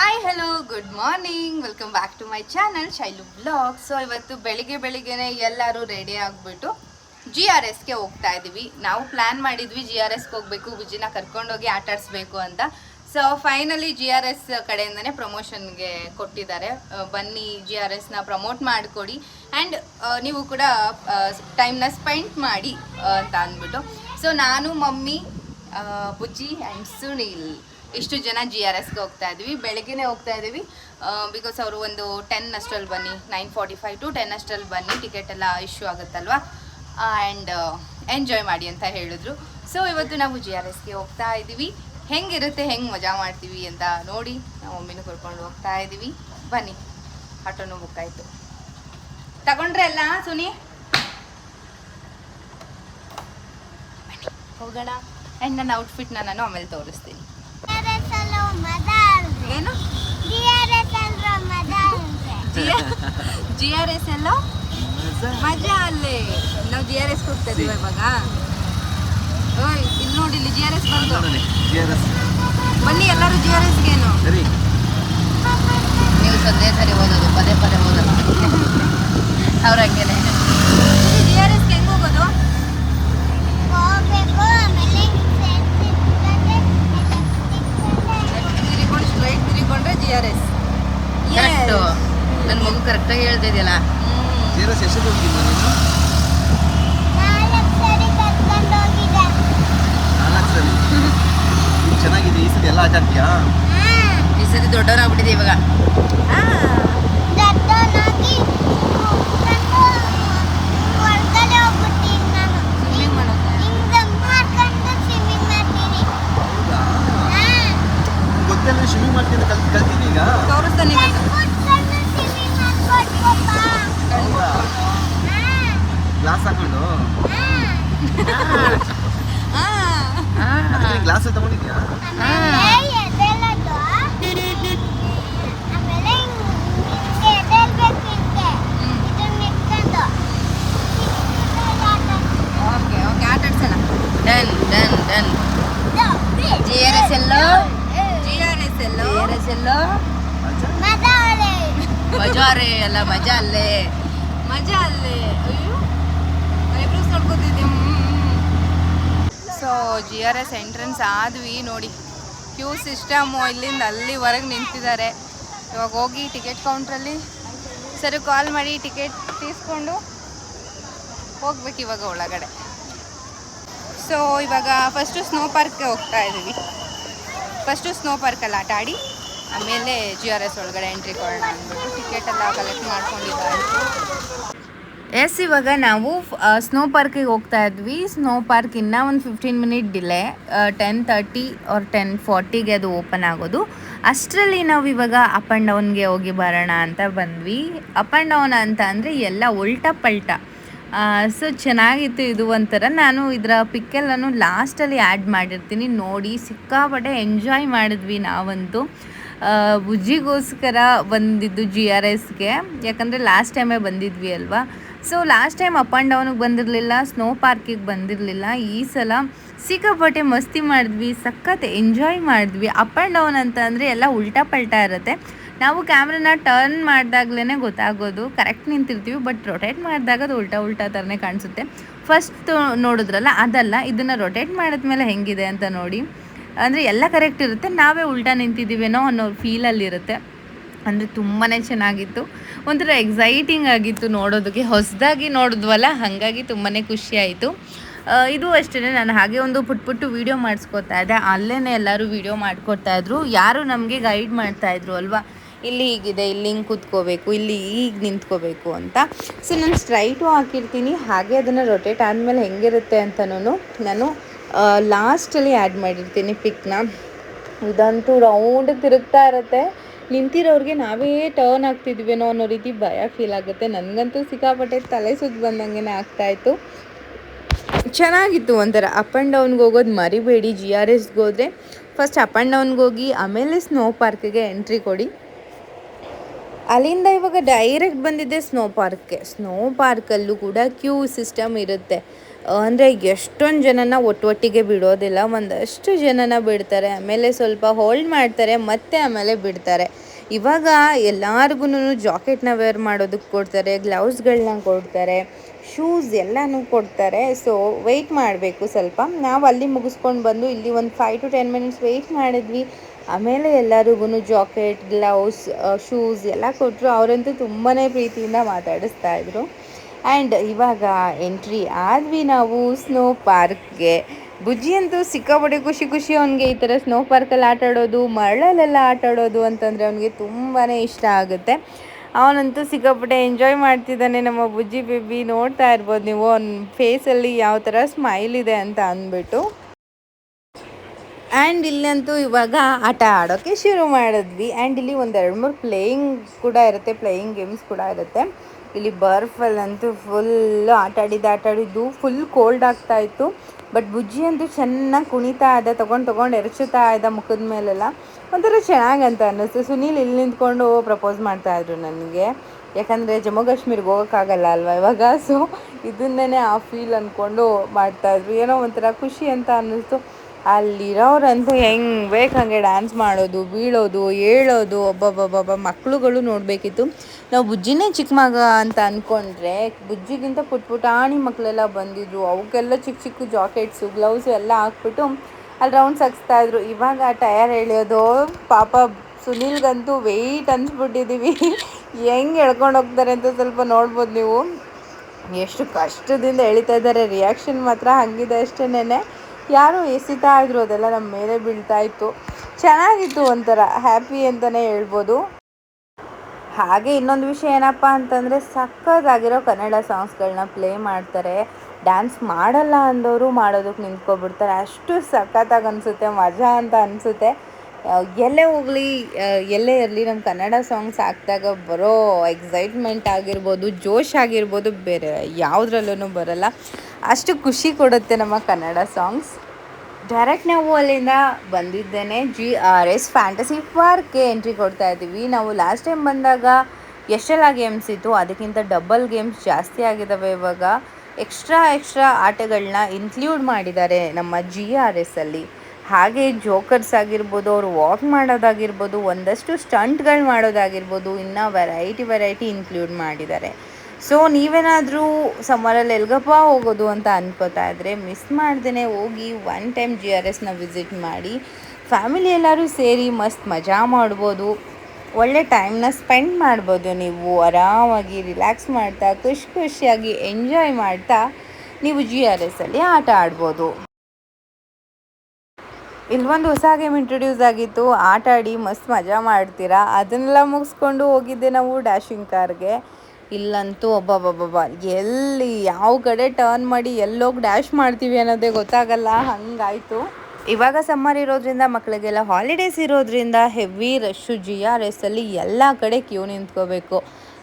Hi hello good morning welcome back to my channel Shailu blog so ಇವತ್ತು ಬೆಳಿಗ್ಗೆ ಬೆಳಿಗ್ಗೆನೆ ಎಲ್ಲರೂ ರೆಡಿ ಆಗಿಬಿಟ್ಟು ಜಿ ಆರ್ ಎಸ್ಗೆ ಹೋಗ್ತಾ ಇದ್ದೀವಿ ನಾವು ಪ್ಲ್ಯಾನ್ ಮಾಡಿದ್ವಿ ಜಿ ಆರ್ ಎಸ್ಗೆ ಹೋಗಬೇಕು, ವಿಜಿನ ಕರ್ಕೊಂಡೋಗಿ ಆಟಾಡಿಸ್ಬೇಕು ಅಂತ. So finally G R S ಕಡೆಯಿಂದನೇ ಪ್ರಮೋಷನ್ಗೆ ಕೊಟ್ಟಿದ್ದಾರೆ. ಬನ್ನಿ ಜಿ ಆರ್ ಎಸ್ನ ಪ್ರಮೋಟ್ ಮಾಡಿಕೊಡಿ. ಆ್ಯಂಡ್ ನೀವು ಕೂಡ ಟೈಮ್ನ ಸ್ಪೆಂಡ್ ಮಾಡಿ ಅಂತ ಅಂದ್ಬಿಟ್ಟು. ಸೊ ನಾನು, ಮಮ್ಮಿ ಬುಜಿ ಬುಜ್ಜಿ ಆ್ಯಂಡ್ ಸುನೀಲ್. ಇಷ್ಟು ಜನ ಜಿ ಆರ್ ಎಸ್ಗೆ ಹೋಗ್ತಾ ಇದ್ದೀವಿ ಬೆಳಗ್ಗೆನೇ ಹೋಗ್ತಾ ಇದ್ದೀವಿ. ಬಿಕಾಸ್ ಅವರು ಒಂದು ಟೆನ್ ಅಷ್ಟರಲ್ಲಿ ಬನ್ನಿ. Nine forty five to ten ಅಷ್ಟರಲ್ಲಿ ಬನ್ನಿ. ಟಿಕೆಟ್ ಎಲ್ಲ ಇಶ್ಯೂ ಆಗುತ್ತಲ್ವ? ಆ್ಯಂಡ್ ಎಂಜಾಯ್ ಮಾಡಿ ಅಂತ ಹೇಳಿದ್ರು. ಸೊ ಇವತ್ತು ನಾವು ಜಿ ಆರ್ ಎಸ್ಗೆ ಹೋಗ್ತಾ ಇದ್ದೀವಿ. ಹೆಂಗಿರುತ್ತೆ, ಹೆಂಗೆ ಮಜಾ ಮಾಡ್ತೀವಿ ಅಂತ ನೋಡಿ ನಾವು ಮಮ್ಮಿನೂ ಕರ್ಕೊಂಡು ಹೋಗ್ತಾ ಇದ್ದೀವಿ. ಬನ್ನಿ. ಆಟೋನು ಬುಕ್ ಆಯಿತು. ತಗೊಂಡ್ರೆ ಅಲ್ಲ, ಸುನಿ? ಹೋಗೋಣ. ಆ್ಯಂಡ್ ನನ್ನ ಔಟ್ಫಿಟ್ನ ನಾನು ಆಮೇಲೆ ತೋರಿಸ್ತೀನಿ. ಏನು? ಜಿ ಆರ್ ಎಸ್ ಎಲ್ಲ? ಮಜಾ ಅಲ್ಲೇ ನಾವು ಜಿ ಆರ್ ಎಸ್ ಹೋಗ್ತಾ ಇದೀವಿ ಇವಾಗ. ಓಯ್ ಇಲ್ಲಿ ನೋಡಿ ಇಲ್ಲಿ ಜಿ ಆರ್ ಎಸ್ ಬಂದು. ಬನ್ನಿ ಎಲ್ಲರೂ ಜಿ ಆರ್ ಎಸ್ಗೇನು. ಸರಿ. ನೀವು ಸದ್ಯ ಸರಿ ಓದೋದು ಪದೇ ಪದೇ ಓದೋದು. ಅವ್ರ ಹಂಗೇನೆ ಜಿ ಆರ್ ಎಸ್ಗೆ ಹೆಂಗೆ ಹೋಗೋದು ತಿರುಕೊಂಡು ತಿರುಕೊಂಡ್ರೆ ಜಿ ಆರ್ ಎಸ್ ಕರೆಕ್ಟು ನನ್ನ ಮಗು ಕರೆಕ್ಟಾಗಿ ಹೇಳ್ತಾ ಇದೆಯಲ್ಲ. ಜೀರೋ ಸೆಷನ್ ಹೋಗಿದ್ದ ನೀನು? ನಾಲ್ಕು ಸರಿ ಚೆನ್ನಾಗಿದೆ ಈ ಸತಿ ಎಲ್ಲ ಆಟ ಆಡ್ತೀಯಾ ಈ ಸತಿ ದೊಡ್ಡವರಾಗ್ಬಿಟ್ಟಿದೆ ಇವಾಗ. ಸ್ವಿಮ್ಮಿಂಗ್ ಮಾಡೋದು ಹೌದಾ ಸ್ವಿಮ್ಮಿಂಗ್ ಮಾಡ್ತೀನಿ ಕಲ್ ಕಲ್ತೀನಿ ಈಗ. ತೋರಿಸ್ತಾನೆ ಗ್ಲಾಸ್ ಹಾಕೊಂಡು? ಗ್ಲಾಸ್ ತಗೊಂಡಿದ್ಯಾ ಓಕೆ ಓಕೆ ಆಟ ಆಡ್ಸೋಣ done done done G R S ಎಲ್ಲೋ ಜಿ ಆರ್ ಎಸ್ ಎಲ್ಲ ಜಿ ಆರ್ ಎಸ್ ಎಲ್ಲೋ ಮಜಾರೆ ಅಲ್ಲ ಮಜಾ ಅಲ್ಲೇ ಮಜಾ ಅಲ್ಲೇ ಅಯ್ಯೋ eyebrows ನೋಡ್ಕೋತಿದ್ದೆ so G R S entrance ಆದ್ವಿ ನೋಡಿ. ಕ್ಯೂ ಸಿಸ್ಟಮು ಇಲ್ಲಿಂದ ಅಲ್ಲಿವರೆಗೆ ನಿಂತಿದ್ದಾರೆ. ಇವಾಗ ಹೋಗಿ ಟಿಕೆಟ್ ಕೌಂಟ್ರಲ್ಲಿ. ಸರಿ, ಕಾಲ್ ಮಾಡಿ ಟಿಕೆಟ್ ತೀಸ್ಕೊಂಡು ಹೋಗ್ಬೇಕು ಇವಾಗ ಒಳಗಡೆ. ಸೊ ಇವಾಗ ಫಸ್ಟು ಸ್ನೋ ಪಾರ್ಕ್ಗೆ ಹೋಗ್ತಾ ಇದ್ದೀವಿ. ಫಸ್ಟು ಸ್ನೋ ಪಾರ್ಕಲ್ಲಿ ಆಟ ಆಡಿ, ಆಮೇಲೆ ಜಿ ಆರ್ ಎಸ್ ಒಳಗಡೆ ಎಂಟ್ರಿ ಕೊಡೋಣ ಅಂದ್ಬಿಟ್ಟು ಟಿಕೆಟ್ ಎಲ್ಲ ಕಲೆಕ್ಟ್ ಮಾಡ್ಕೊಂಡಿದ್ದಾರೆ. ಎಸ್, ಇವಾಗ ನಾವು ಸ್ನೋ ಪಾರ್ಕಿಗೆ ಹೋಗ್ತಾ ಇದ್ವಿ. ಸ್ನೋ ಪಾರ್ಕ್ ಇನ್ನೂ ಒಂದು fifteen minute delay ten thirty or ten ಫಾರ್ಟಿಗೆ ಅದು ಓಪನ್ ಆಗೋದು. ಅಷ್ಟರಲ್ಲಿ ನಾವು ಇವಾಗ ಅಪ್ ಆ್ಯಂಡ್ ಡೌನ್ಗೆ ಹೋಗಿ ಬರೋಣ ಅಂತ ಬಂದ್ವಿ. ಅಪ್ ಆ್ಯಂಡ್ ಡೌನ್ ಅಂತ ಅಂದರೆ ಎಲ್ಲ ಉಲ್ಟಾ ಪಲ್ಟಾ. ಸೊ ಚೆನ್ನಾಗಿತ್ತು ಇದು ಒಂಥರ. ನಾನು ಇದರ ಪಿಕ್ಕೆಲ್ಲನು ಲಾಸ್ಟಲ್ಲಿ ಆ್ಯಡ್ ಮಾಡಿರ್ತೀನಿ. ನೋಡಿ, ಸಿಕ್ಕಾಪಟ್ಟೆ ಎಂಜಾಯ್ ಮಾಡಿದ್ವಿ ನಾವಂತೂ. ಬುಜ್ಜಿಗೋಸ್ಕರ ಬಂದಿದ್ದು ಜಿ ಆರ್ ಎಸ್ಗೆ ಯಾಕಂದರೆ ಲಾಸ್ಟ್ ಟೈಮೇ ಬಂದಿದ್ವಿ ಅಲ್ವಾ? So last time up and ಡೌನಿಗೆ ಬಂದಿರಲಿಲ್ಲ ಸ್ನೋ ಪಾರ್ಕಿಗೆ ಬಂದಿರಲಿಲ್ಲ. ಈ ಸಲ ಸಿಕ್ಕಾಪಟ್ಟೆ ಮಸ್ತಿ ಮಾಡಿದ್ವಿ, ಸಖತ್ ಎಂಜಾಯ್ ಮಾಡಿದ್ವಿ. ಅಪ್ ಆ್ಯಂಡ್ ಡೌನ್ ಅಂತ ಅಂದರೆ ಎಲ್ಲ ಉಲ್ಟಾ ಪಲ್ಟಾ ಇರುತ್ತೆ. ನಾವು ಕ್ಯಾಮ್ರನ ಟರ್ನ್ ಮಾಡಿದಾಗ್ಲೇ ಗೊತ್ತಾಗೋದು. ಕರೆಕ್ಟ್ ನಿಂತಿರ್ತೀವಿ ಬಟ್ ರೊಟೇಟ್ ಮಾಡಿದಾಗ ಅದು ಉಲ್ಟಾ ಉಲ್ಟಾ ಥರನೇ ಕಾಣಿಸುತ್ತೆ. ಫಸ್ಟ್ ನೋಡಿದ್ರಲ್ಲ, ಅದಲ್ಲ. ಇದನ್ನು ರೊಟೇಟ್ ಮಾಡಿದ್ಮೇಲೆ ಹೆಂಗಿದೆ ಅಂತ ನೋಡಿ. ಅಂದರೆ ಎಲ್ಲ ಕರೆಕ್ಟ್ ಇರುತ್ತೆ. ನಾವೇ ಉಲ್ಟಾ ನಿಂತಿದ್ದೀವೇನೋ ಅನ್ನೋ ಫೀಲಲ್ಲಿರುತ್ತೆ ಅಂದರೆ ತುಂಬಾ ಚೆನ್ನಾಗಿತ್ತು. ಒಂಥರ ಎಕ್ಸೈಟಿಂಗ್ ಆಗಿತ್ತು ನೋಡೋದಕ್ಕೆ. ಹೊಸದಾಗಿ ನೋಡಿದ್ವಲ್ಲ, ಹಾಗಾಗಿ ತುಂಬಾ ಖುಷಿ ಆಯಿತು. ಇದು ಅಷ್ಟೇ ನಾನು ಹಾಗೆ ಒಂದು ಪುಟ್ ಪುಟ್ಟು ವೀಡಿಯೋ ಮಾಡಿಸ್ಕೊತಾ ಇದ್ದೆ. ಅಲ್ಲೇ ಎಲ್ಲರೂ ವೀಡಿಯೋ ಮಾಡ್ಕೊತಾ ಇದ್ರು. ಯಾರು ನಮಗೆ ಗೈಡ್ ಮಾಡ್ತಾಯಿದ್ರು ಅಲ್ವಾ? ಇಲ್ಲಿ ಹೀಗಿದೆ, ಇಲ್ಲಿ ಹಿಂಗೆ ಕೂತ್ಕೋಬೇಕು, ಇಲ್ಲಿ ಈಗ ನಿಂತ್ಕೋಬೇಕು ಅಂತ. ಸೊ ನಾನು ಸ್ಟ್ರೈಟು ಹಾಕಿರ್ತೀನಿ. ಹಾಗೆ ಅದನ್ನು ರೊಟೇಟ್ ಆದಮೇಲೆ ಹೆಂಗಿರುತ್ತೆ ಅಂತನೂ ನಾನು ಲಾಸ್ಟಲ್ಲಿ ಆ್ಯಡ್ ಮಾಡಿರ್ತೀನಿ ಪಿಕ್ನ ಇದಂತೂ ರೌಂಡ್ ತಿರುಗ್ತಾ ಇರುತ್ತೆ. ನಿಂತಿರೋರಿಗೆ ನಾವೇ ಟರ್ನ್ ಆಗ್ತಿದ್ವೇನೋ ಅನ್ನೋ ರೀತಿ ಭಯ ಫೀಲ್ ಆಗುತ್ತೆ. ನನಗಂತೂ ಸಿಕ್ಕಾಪಟ್ಟೆ ತಲೆ ಸುತ್ತು ಬಂದಂಗೆ ಆಗ್ತಾಯಿತ್ತು ಚೆನ್ನಾಗಿತ್ತು ಒಂಥರ. ಅಪ್ ಆ್ಯಂಡ್ ಡೌನ್ಗೆ ಹೋಗೋದು ಮರಿಬೇಡಿ. ಜಿ ಆರ್ ಎಸ್ಗೆ ಹೋದರೆ ಫಸ್ಟ್ ಅಪ್ ಆ್ಯಂಡ್ ಡೌನ್ಗೆ ಹೋಗಿ, ಆಮೇಲೆ ಸ್ನೋ ಪಾರ್ಕಿಗೆ ಎಂಟ್ರಿ ಕೊಡಿ. ಅಲ್ಲಿಂದ ಇವಾಗ ಡೈರೆಕ್ಟ್ ಬಂದಿದ್ದೆ ಸ್ನೋ ಪಾರ್ಕ್ಗೆ ಸ್ನೋ ಪಾರ್ಕಲ್ಲೂ ಕೂಡ ಕ್ಯೂ ಸಿಸ್ಟಮ್ ಇರುತ್ತೆ. ಅಂದರೆ ಎಷ್ಟೊಂದು ಜನನ ಒಟ್ಟೊಟ್ಟಿಗೆ ಬಿಡೋದಿಲ್ಲ, ಒಂದಷ್ಟು ಜನನ ಬಿಡ್ತಾರೆ, ಆಮೇಲೆ ಸ್ವಲ್ಪ ಹೋಲ್ಡ್ ಮಾಡ್ತಾರೆ, ಮತ್ತೆ ಆಮೇಲೆ ಬಿಡ್ತಾರೆ. ಇವಾಗ ಎಲ್ಲರಿಗೂ ಜಾಕೆಟ್ನ ವೇರ್ ಮಾಡೋದಕ್ಕೆ ಕೊಡ್ತಾರೆ ಗ್ಲೌಸ್ಗಳನ್ನ ಕೊಡ್ತಾರೆ ಶೂಸ್ ಎಲ್ಲನೂ ಕೊಡ್ತಾರೆ. ಸೊ ವೆಯ್ಟ್ ಮಾಡಬೇಕು ಸ್ವಲ್ಪ. ನಾವು ಅಲ್ಲಿ ಮುಗಿಸ್ಕೊಂಡು ಬಂದು ಇಲ್ಲಿ ಒಂದು five to ten minutes wait ಮಾಡಿದ್ವಿ. ಆಮೇಲೆ ಎಲ್ಲರಿಗೂ ಜಾಕೆಟ್ ಗ್ಲೌಸ್ ಶೂಸ್ ಎಲ್ಲ ಕೊಟ್ಟರು ಅವರಂತೂ ತುಂಬಾ ಪ್ರೀತಿಯಿಂದ ಮಾತಾಡಿಸ್ತಾ ಇದ್ರು. ಆ್ಯಂಡ್ ಇವಾಗ ಎಂಟ್ರಿ ಆದ್ವಿ ನಾವು ಸ್ನೋ ಪಾರ್ಕ್ಗೆ ಬುಜ್ಜಿ ಅಂತೂ ಸಿಕ್ಕಾಪಟ್ಟೆ ಖುಷಿ ಖುಷಿ ಅವನಿಗೆ ಈ ಥರ ಸ್ನೋ ಪಾರ್ಕಲ್ಲಿ ಆಟ ಆಡೋದು ಮರಳಲ್ಲೆಲ್ಲ ಆಟ ಆಡೋದು ಅಂತಂದರೆ ಅವನಿಗೆ ತುಂಬಾ ಇಷ್ಟ ಆಗುತ್ತೆ. ಅವನಂತೂ ಸಿಕ್ಕಾಪಟ್ಟೆ ಎಂಜಾಯ್ ಮಾಡ್ತಿದ್ದಾನೆ ನಮ್ಮ ಬುಜ್ಜಿ ಬೇಬಿ ನೋಡ್ತಾ ಇರ್ಬೋದು ನೀವು ಅವ್ನ ಫೇಸಲ್ಲಿ ಯಾವ ಥರ ಸ್ಮೈಲ್ ಇದೆ ಅಂತ ಅಂದ್ಬಿಟ್ಟು. ಆ್ಯಂಡ್ ಇಲ್ಲಂತೂ ಇವಾಗ ಆಟ ಆಡೋಕ್ಕೆ ಶುರು ಮಾಡಿದ್ವಿ. ಆ್ಯಂಡ್ ಇಲ್ಲಿ ಒಂದು ಎರಡು ಮೂರು ಪ್ಲೇಯಿಂಗ್ ಕೂಡ ಇರುತ್ತೆ ಪ್ಲೇಯಿಂಗ್ ಗೇಮ್ಸ್ ಕೂಡ ಇರುತ್ತೆ. ಇಲ್ಲಿ ಬರ್ಫಲ್ಲಂತೂ ಫುಲ್ ಆಟ ಆಡಿದ್ದು ಫುಲ್ ಕೋಲ್ಡ್ ಆಗ್ತಾ ಇತ್ತು. ಬಟ್ ಬುಜ್ಜಿ ಅಂತೂ ಚೆನ್ನಾಗಿ ಕುಣಿತಾ ಇದೆ, ತೊಗೊಂಡು ತೊಗೊಂಡು ಎರಚುತ್ತಾ ಇದ್ದ ಮುಖದ ಮೇಲೆಲ್ಲ. ಒಂಥರ ಚೆನ್ನಾಗಂತ ಅನ್ನಿಸ್ತು. ಸುನೀಲ್ ಇಲ್ಲಿ ನಿಂತ್ಕೊಂಡು ಪ್ರಪೋಸ್ ಮಾಡ್ತಾಯಿದ್ರು ನನಗೆ. ಯಾಕಂದರೆ ಜಮ್ಮು ಕಾಶ್ಮೀರ್ಗೆ ಹೋಗೋಕ್ಕಾಗಲ್ಲ ಅಲ್ವಾ ಇವಾಗ? ಸೊ ಇದನ್ನೇ ಆ ಫೀಲ್ ಅಂದ್ಕೊಂಡು ಮಾಡ್ತಾಯಿದ್ರು ಏನೋ ಒಂಥರ ಖುಷಿ ಅಂತ ಅನ್ನಿಸ್ತು. ಅಲ್ಲಿರೋರಂತೂ ಹೆಂಗೆ ಬೇಕು ಹಾಗೆ ಡ್ಯಾನ್ಸ್ ಮಾಡೋದು, ಬೀಳೋದು ಏಳೋದು ಒಬ್ಬೊಬ್ಬೊಬ್ಬ ಮಕ್ಳುಗಳು ನೋಡಬೇಕಿತ್ತು. ನಾವು ಬುಜ್ಜಿನೇ ಚಿಕ್ಕ ಮಗ ಅಂತ ಅಂದ್ಕೊಂಡ್ರೆ ಬುಜ್ಜಿಗಿಂತ ಪುಟ್ ಪುಟಾಣಿ ಮಕ್ಕಳೆಲ್ಲ ಬಂದಿದ್ರು. ಅವಕ್ಕೆಲ್ಲ ಚಿಕ್ಕ ಚಿಕ್ಕ ಜಾಕೆಟ್ಸು, ಗ್ಲೌಸು ಎಲ್ಲ ಹಾಕ್ಬಿಟ್ಟು ಅಲ್ಲಿ ರೌಂಡ್ಸ್ ಹಾಕ್ಸ್ತಾ ಇದ್ರು. ಇವಾಗ ಟಯರ್ ಎಳೆಯೋದು ಪಾಪ ಸುನೀಲ್ಗಂತೂ ವೆಯ್ಟ್ ಅನ್ಸ್ಬಿಟ್ಟಿದ್ದೀವಿ ಹೆಂಗೆ ಎಳ್ಕೊಂಡು ಹೋಗ್ತಾರೆ ಅಂತ ಸ್ವಲ್ಪ ನೋಡ್ಬೋದು ನೀವು. ಎಷ್ಟು ಕಷ್ಟದಿಂದ ಎಳಿತಾ ಇದ್ದಾರೆ. ರಿಯಾಕ್ಷನ್ ಮಾತ್ರ ಹಂಗಿದೆ ಅಷ್ಟೇನೆ ಯಾರು ಎಸಿತಾ ಇದ್ರು ಅದೆಲ್ಲ ನಮ್ಮ ಮೇಲೆ ಬೀಳ್ತಾ ಇತ್ತು. ಚೆನ್ನಾಗಿತ್ತು ಒಂಥರ ಹ್ಯಾಪಿ ಅಂತಲೇ ಹೇಳ್ಬೋದು. ಹಾಗೆ ಇನ್ನೊಂದು ವಿಷಯ ಏನಪ್ಪ ಅಂತಂದರೆ, ಸಖತ್ತಾಗಿರೋ ಕನ್ನಡ ಸಾಂಗ್ಸ್ಗಳನ್ನ ಪ್ಲೇ ಮಾಡ್ತಾರೆ. ಡ್ಯಾನ್ಸ್ ಮಾಡಲ್ಲ ಅಂದವರು ಮಾಡೋದಕ್ಕೆ ನಿಂತ್ಕೊಬಿಡ್ತಾರೆ. ಅಷ್ಟು ಸಖತ್ತಾಗಿ ಅನಿಸುತ್ತೆ, ಮಜಾ ಅಂತ ಅನಿಸುತ್ತೆ. ಎಲ್ಲೇ ಹೋಗಲಿ ಎಲ್ಲೇ ಇರಲಿ ನಮ್ಮ ಕನ್ನಡ ಸಾಂಗ್ಸ್ ಹಾಕಿದಾಗ ಬರೋ ಎಕ್ಸೈಟ್ಮೆಂಟ್ ಆಗಿರ್ಬೋದು, ಜೋಶ್ ಆಗಿರ್ಬೋದು, ಬೇರೆ ಯಾವುದ್ರಲ್ಲೂ ಬರಲ್ಲ. ಅಷ್ಟು ಖುಷಿ ಕೊಡುತ್ತೆ ನಮ್ಮ ಕನ್ನಡ ಸಾಂಗ್ಸ್. ಡೈರೆಕ್ಟ್ ನಾವು ಅಲ್ಲಿಂದ ಬಂದಿದ್ದೇನೆ. ಜಿ ಆರ್ ಎಸ್ ಫ್ಯಾಂಟಸಿ ಪಾರ್ಕ್ಗೆ ಎಂಟ್ರಿ ಕೊಡ್ತಾ ಇದ್ದೀವಿ. ನಾವು ಲಾಸ್ಟ್ ಟೈಮ್ ಬಂದಾಗ ಎಷ್ಟೆಲ್ಲ ಗೇಮ್ಸ್ ಇತ್ತು. ಅದಕ್ಕಿಂತ ಡಬಲ್ ಗೇಮ್ಸ್ ಜಾಸ್ತಿ ಆಗಿದ್ದಾವೆ ಇವಾಗ. ಎಕ್ಸ್ಟ್ರಾ ಎಕ್ಸ್ಟ್ರಾ ಆಟಗಳನ್ನ ಇನ್ಕ್ಲೂಡ್ ಮಾಡಿದ್ದಾರೆ ನಮ್ಮ ಜಿ ಆರ್ ಎಸ್ ಅಲ್ಲಿ. ಹಾಗೆ ಜೋಕರ್ಸ್ ಆಗಿರ್ಬೋದು, ಅವರು ವಾಕ್ ಮಾಡೋದಾಗಿರ್ಬೋದು, ಒಂದಷ್ಟು ಸ್ಟಂಟ್ಗಳು ಮಾಡೋದಾಗಿರ್ಬೋದು, ಇನ್ನೂ ವೆರೈಟಿ ವೆರೈಟಿ ಇನ್ಕ್ಲೂಡ್ ಮಾಡಿದ್ದಾರೆ. ಸೊ ನೀವೇನಾದರೂ ಸಮ್ಮರಲ್ಲಿ ಎಲ್ಗಪ್ಪ ಹೋಗೋದು ಅಂತ ಅನ್ಕೋತಾ ಇದ್ದರೆ ಮಿಸ್ ಮಾಡ್ದೇ ಹೋಗಿ ಒನ್ ಟೈಮ್ ಜಿ ಆರ್ ಎಸ್ನ ವಿಸಿಟ್ ಮಾಡಿ ಫ್ಯಾಮಿಲಿ ಎಲ್ಲರೂ ಸೇರಿ ಮಸ್ತ್ ಮಜಾ ಮಾಡ್ಬೋದು. ಒಳ್ಳೆ ಟೈಮ್ನ ಸ್ಪೆಂಡ್ ಮಾಡ್ಬೋದು ನೀವು. ಆರಾಮಾಗಿ ರಿಲ್ಯಾಕ್ಸ್ ಮಾಡ್ತಾ, ಖುಷಿ ಖುಷಿಯಾಗಿ ಎಂಜಾಯ್ ಮಾಡ್ತಾ, ನೀವು ಜಿ ಆರ್ ಎಸ್ಸಲ್ಲಿ ಆಟ ಆಡ್ಬೋದು. ಇಲ್ಲೊಂದು ಹೊಸ ಗೇಮ್ ಇಂಟ್ರೊಡ್ಯೂಸ್ ಆಗಿತ್ತು. ಆಟ ಆಡಿ ಮಸ್ತ್ ಮಜಾ ಮಾಡ್ತೀರಾ? ಅದನ್ನೆಲ್ಲ ಮುಗಿಸ್ಕೊಂಡು ಹೋಗಿದ್ದೆ ನಾವು ಡ್ಯಾಶಿಂಗ್ ಕಾರ್ಗೆ ಇಲ್ಲಂತೂ ಒಬ್ಬ ಎಲ್ಲಿ ಯಾವ ಕಡೆ ಟರ್ನ್ ಮಾಡಿ ಎಲ್ಲೋಗಿ ಡ್ಯಾಶ್ ಮಾಡ್ತೀವಿ ಅನ್ನೋದೇ ಗೊತ್ತಾಗಲ್ಲ. ಹಂಗಾಯಿತು. ಇವಾಗ ಸಮ್ಮರ್ ಇರೋದ್ರಿಂದ ಮಕ್ಕಳಿಗೆಲ್ಲ ಹಾಲಿಡೇಸ್ ಇರೋದ್ರಿಂದ heavy rush G R S ಅಲ್ಲಿ ಎಲ್ಲ ಕಡೆ ಕ್ಯೂ ನಿಂತ್ಕೋಬೇಕು.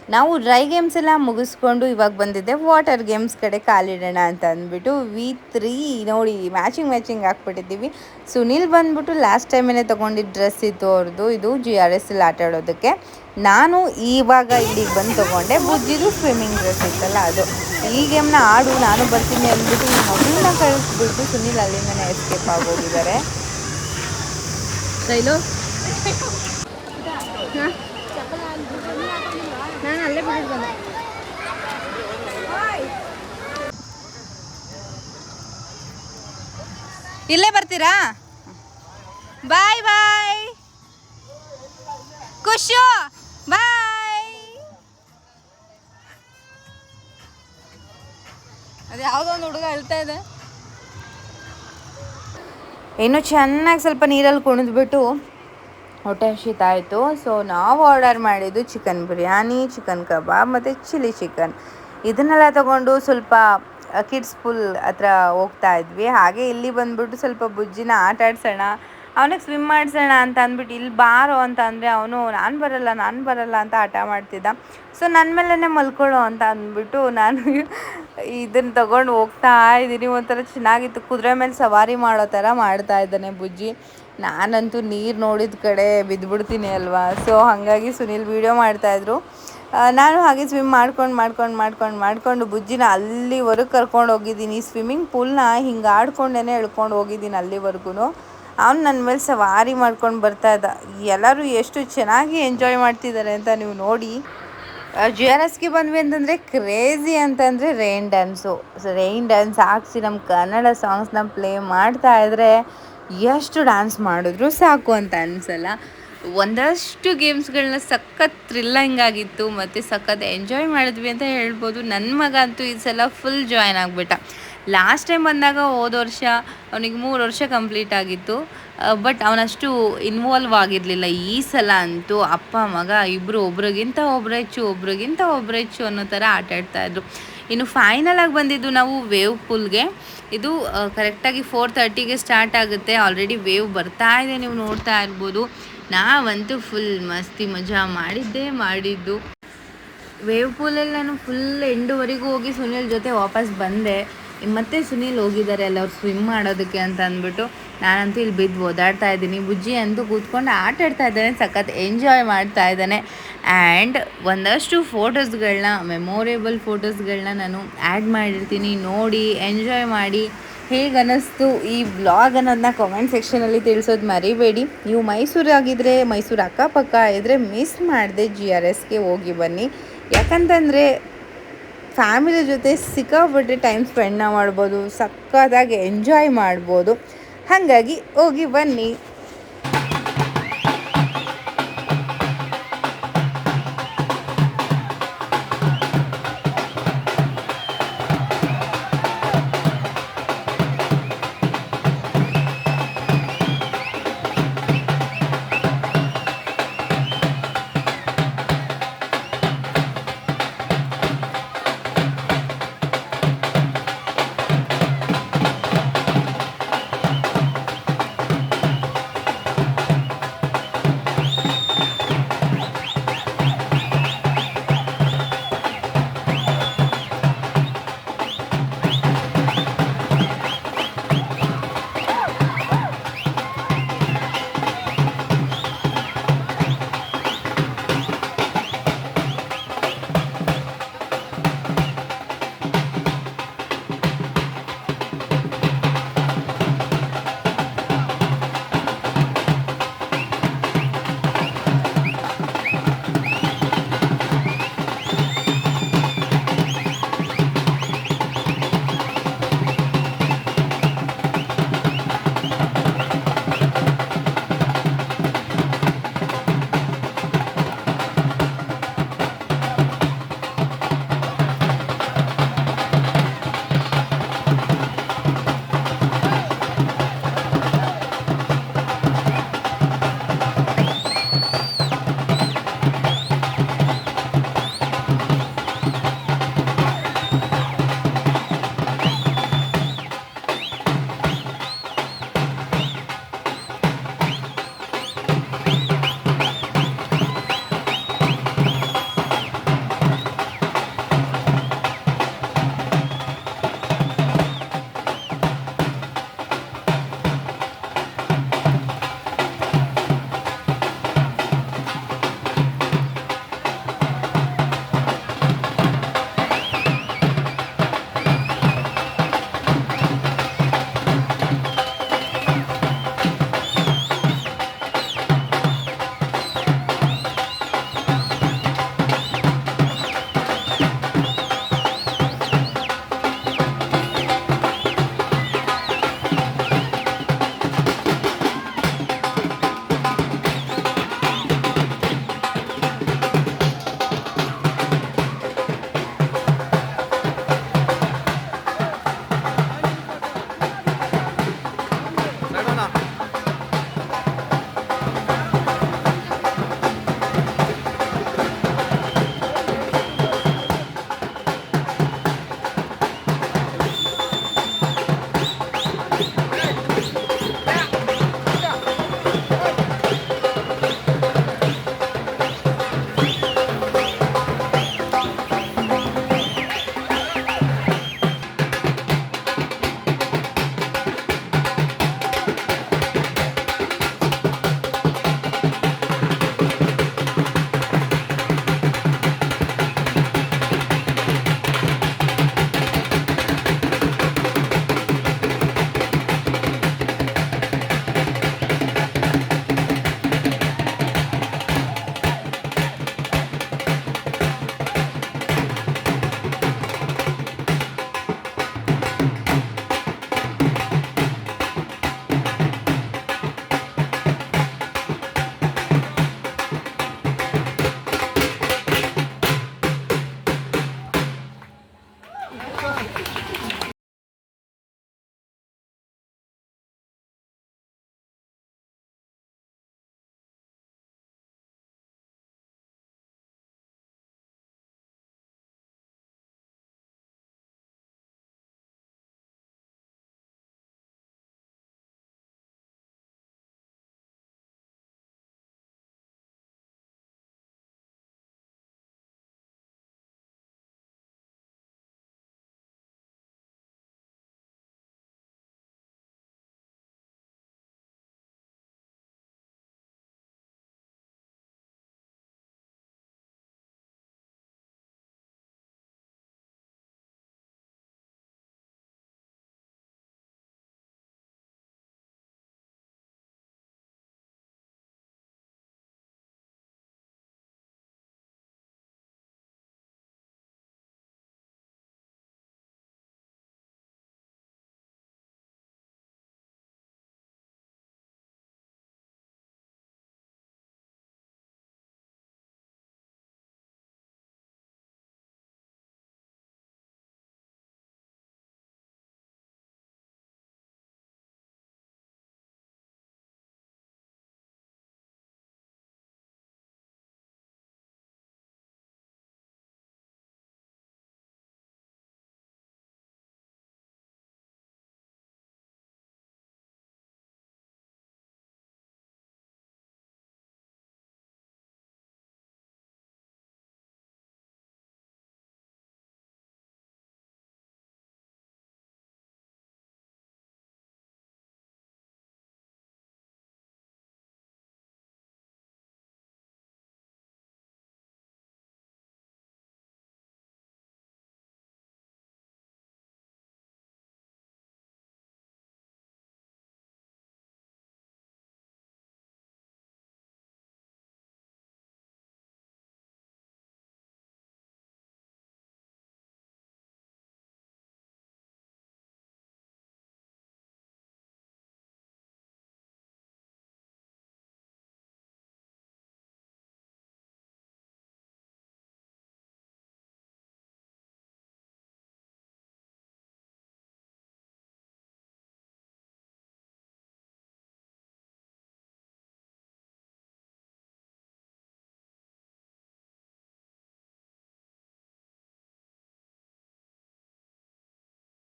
ನಾವು ಡ್ರೈ ಗೇಮ್ಸ್ ಎಲ್ಲ ಮುಗಿಸ್ಕೊಂಡು ಇವಾಗ ಬಂದಿದ್ದೆ. ವಾಟರ್ ಗೇಮ್ಸ್ ಕಡೆ ಕಾಲಿಡೋಣ ಅಂತ ಅಂದ್ಬಿಟ್ಟು ವಿ ತ್ರೀ ನೋಡಿ ಮ್ಯಾಚಿಂಗ್ ಮ್ಯಾಚಿಂಗ್ ಹಾಕ್ಬಿಟ್ಟಿದ್ದೀವಿ ಸುನಿಲ್ ಬಂದ್ಬಿಟ್ಟು ಲಾಸ್ಟ್ ಟೈಮೇನೆ ತೊಗೊಂಡಿದ್ದ ಡ್ರೆಸ್ ಇತ್ತು ಅವ್ರದ್ದು ಇದು ಜಿ ಆರ್ ಎಸ್ ಅಲ್ಲಿ ಆಟ ಆಡೋದಕ್ಕೆ. ನಾನು ಇವಾಗ ಇಲ್ಲಿಗೆ ಬಂದು ತೊಗೊಂಡೆ. ಬುಜ್ಜಿದು ಸ್ವಿಮ್ಮಿಂಗ್ ಡ್ರೆಸ್ ಇತ್ತಲ್ಲ ಅದು. ಈ ಗೇಮ್ನ ಆಡು ನಾನು ಬರ್ತೀನಿ ಅಂದ್ಬಿಟ್ಟು ಈ ಮಗಳನ್ನ ಕಳಿಸ್ಬಿಟ್ಟು ಸುನಿಲ್ ಅಲ್ಲಿಂದನೇ ಎಸ್ಕೇಪ್ ಆಗೋಗಿದ್ದಾರೆ ಶೈಲು ನಾನು ಅಲ್ಲೇ ಬಿಟ್ಟು ಬಂದೆ ಇಲ್ಲೇ ಬರ್ತೀರಾ? ಬಾಯ್ ಬಾಯ್. ಖುಷು ಬಾಯ್. ಅದು ಯಾವುದೋ ಒಂದು ಹುಡುಗ ಹೇಳ್ತಾ ಇದೆ. ಇನ್ನು ಚೆನ್ನಾಗಿ ಸ್ವಲ್ಪ ನೀರಲ್ಲಿ ಕುಣಿದ್ಬಿಟ್ಟು ಹೊಟ್ಟೆ ಹಸಿತಾಯಿತು ಸೊ ನಾವು ಆರ್ಡರ್ ಮಾಡಿದ್ದು ಚಿಕನ್ ಬಿರಿಯಾನಿ ಚಿಕನ್ ಕಬಾಬ್ ಮತ್ತು ಚಿಲ್ಲಿ ಚಿಕನ್ ಇದನ್ನೆಲ್ಲ ತಗೊಂಡು ಸ್ವಲ್ಪ ಕಿಡ್ಸ್ ಫುಲ್ ಹತ್ರ ಹೋಗ್ತಾ ಇದ್ವಿ. ಹಾಗೆ ಇಲ್ಲಿ ಬಂದ್ಬಿಟ್ಟು ಸ್ವಲ್ಪ ಬುಜ್ಜಿನ ಆಟ ಆಡ್ಸೋಣ, ಅವನಿಗೆ ಸ್ವಿಮ್ ಮಾಡಿಸೋಣ ಅಂತ ಅಂದ್ಬಿಟ್ಟು ಇಲ್ಲಿ ಬಾರೋ ಅಂತ ಅಂದರೆ ಅವನು, ನಾನು ಬರಲ್ಲ ನಾನು ಬರಲ್ಲ ಅಂತ ಆಟ ಮಾಡ್ತಿದ್ದ. ಸೊ ನನ್ನ ಮೇಲೇ ಮಲ್ಕೊಳ್ಳೋ ಅಂತ ಅಂದ್ಬಿಟ್ಟು ನಾನು ಇದನ್ನು ತೊಗೊಂಡು ಹೋಗ್ತಾ ಇದ್ದೀನಿ. ಒಂಥರ ಚೆನ್ನಾಗಿತ್ತು. ಕುದುರೆ ಮೇಲೆ ಸವಾರಿ ಮಾಡೋ ಥರ ಮಾಡ್ತಾ ಇದ್ದಾನೆ ಬುಜ್ಜಿ. ನಾನಂತೂ ನೀರು ನೋಡಿದ ಕಡೆ ಬಿದ್ದುಬಿಡ್ತೀನಿ ಅಲ್ವಾ? ಸೊ ಹಾಗಾಗಿ ಸುನಿಲ್ ವೀಡಿಯೋ ಮಾಡ್ತಾಯಿದ್ರು ನಾನು ಹಾಗೆ ಸ್ವಿಮ್ ಮಾಡ್ಕೊಂಡು ಮಾಡ್ಕೊಂಡು ಮಾಡ್ಕೊಂಡು ಮಾಡ್ಕೊಂಡು ಬುಜ್ಜಿನ ಅಲ್ಲಿವರೆಗೆ ಕರ್ಕೊಂಡು ಹೋಗಿದ್ದೀನಿ. ಸ್ವಿಮ್ಮಿಂಗ್ ಪೂಲ್ನ ಹಿಂಗೆ ಆಡ್ಕೊಂಡೇ ಎಳ್ಕೊಂಡು ಹೋಗಿದ್ದೀನಿ ಅಲ್ಲಿವರೆಗೂ ಅವ್ನು ನನ್ನ ಮೇಲೆ ಸವಾರಿ ಮಾಡ್ಕೊಂಡು ಬರ್ತಾ ಇದ್ದ. ಎಲ್ಲರೂ ಎಷ್ಟು ಚೆನ್ನಾಗಿ ಎಂಜಾಯ್ ಮಾಡ್ತಿದ್ದಾರೆ ಅಂತ ನೀವು ನೋಡಿ. ಜಿ ಆರ್ ಎಸ್ಗೆ ಬಂದ್ವಿ ಅಂತಂದರೆ ಕ್ರೇಜಿ ಅಂತಂದರೆ ರೈನ್ ಡ್ಯಾನ್ಸು ರೈನ್ ಡ್ಯಾನ್ಸ್ ಹಾಕ್ಸಿ ನಮ್ಮ ಕನ್ನಡ ಸಾಂಗ್ಸ್ನ ಪ್ಲೇ ಮಾಡ್ತಾ ಇದ್ರೆ ಎಷ್ಟು ಡ್ಯಾನ್ಸ್ ಮಾಡಿದ್ರು ಸಾಕು ಅಂತ ಅನಿಸಲ್ಲ. ಒಂದಷ್ಟು ಗೇಮ್ಸ್ಗಳನ್ನ ಸಖತ್ ಥ್ರಿಲ್ಲಿಂಗ್ ಆಗಿತ್ತು ಮತ್ತು ಸಖತ್ ಎಂಜಾಯ್ ಮಾಡಿದ್ವಿ ಅಂತ ಹೇಳ್ಬೋದು. ನನ್ನ ಮಗ ಅಂತೂ ಈ ಸಲ ಫುಲ್ ಜಾಯ್ನ್ ಆಗಿಬಿಟ್ಟ. ಲಾಸ್ಟ್ ಟೈಮ್ ಬಂದಾಗ ಹೋದ ವರ್ಷ ಅವನಿಗೆ ಮೂರು ವರ್ಷ ಕಂಪ್ಲೀಟ್ ಆಗಿತ್ತು. ಬಟ್ ಅವನಷ್ಟು ಇನ್ವಾಲ್ವ್ ಆಗಿರಲಿಲ್ಲ. ಈ ಸಲ ಅಂತೂ ಅಪ್ಪ, ಮಗ ಇಬ್ಬರು ಒಬ್ರಿಗಿಂತ ಒಬ್ರು ಹೆಚ್ಚು ಒಬ್ರಿಗಿಂತ ಒಬ್ರು ಹೆಚ್ಚು ಅನ್ನೋ ಥರ ಆಟ ಆಡ್ತಾಯಿದ್ರು ಇನ್ನು ಫೈನಲ್ ಆಗಿ ಬಂದಿದ್ದು ನಾವು ವೇವ್ ಪೂಲ್ಗೆ ಇದು ಕರೆಕ್ಟಾಗಿ ಫೋರ್ ತರ್ಟಿಗೆ ಸ್ಟಾರ್ಟ್ ಆಗುತ್ತೆ. ಆಲ್ರೆಡಿ ವೇವ್ ಬರ್ತಾ ಇದೆ, ನೀವು ನೋಡ್ತಾ ಇರ್ಬೋದು. ನಾವಂತೂ ಫುಲ್ ಮಸ್ತಿ ಮಜಾ ಮಾಡಿದ್ದೇ ಮಾಡಿದ್ದು. ವೇವ್ ಪೂಲಲ್ಲಿ ನಾನು ಫುಲ್ ಎಂಡುವರೆಗೂ ಹೋಗಿ ಸುನಿಲ್ ಜೊತೆ ವಾಪಸ್ ಬಂದೆ. ಮತ್ತೆ ಸುನಿಲ್ ಹೋಗಿದ್ದಾರೆ ಅಲ್ಲ ಸ್ವಿಮ್ ಮಾಡೋದಕ್ಕೆ ಅಂತ ಅಂದ್ಬಿಟ್ಟು. ನಾನಂತೂ ಇಲ್ಲಿ ಬಿದ್ದು ಓದಾಡ್ತಾ ಇದ್ದೀನಿ. ಬುಜ್ಜಿ ಅಂತೂ ಕೂತ್ಕೊಂಡು ಆಟ ಆಡ್ತಾ ಇದ್ದಾನೆ, ಸಖತ್ ಎಂಜಾಯ್ ಮಾಡ್ತಾ ಇದ್ದಾನೆ. ಆ್ಯಂಡ್ ಒಂದಷ್ಟು ಫೋಟೋಸ್ಗಳನ್ನ ಮೆಮೊರೇಬಲ್ ಫೋಟೋಸ್ಗಳನ್ನ ನಾನು ಆ್ಯಡ್ ಮಾಡಿರ್ತೀನಿ. ನೋಡಿ ಎಂಜಾಯ್ ಮಾಡಿ. ಹೇಗೆ ಅನ್ನಿಸ್ತು ಈ ಬ್ಲಾಗ್ ಅನ್ನೋದನ್ನ ಕಮೆಂಟ್ ಸೆಕ್ಷನಲ್ಲಿ ತಿಳಿಸೋದು ಮರಿಬೇಡಿ. ನೀವು ಮೈಸೂರಾಗಿದ್ದರೆ ಮೈಸೂರು ಅಕ್ಕಪಕ್ಕ ಇದ್ದರೆ ಮಿಸ್ ಮಾಡದೆ ಜಿ ಆರ್ ಎಸ್ಗೆ ಹೋಗಿ ಬನ್ನಿ. ಯಾಕಂತಂದರೆ ಫ್ಯಾಮಿಲಿ ಜೊತೆ ಸಿಕ್ಕಾಪಟ್ಟೆ ಟೈಮ್ ಸ್ಪೆಂಡ್ನ ಮಾಡ್ಬೋದು ಸಕ್ಕತ್ತಾಗಿ ಎಂಜಾಯ್ ಮಾಡ್ಬೋದು. ಹಾಗಾಗಿ ಹೋಗಿ ಬನ್ನಿ.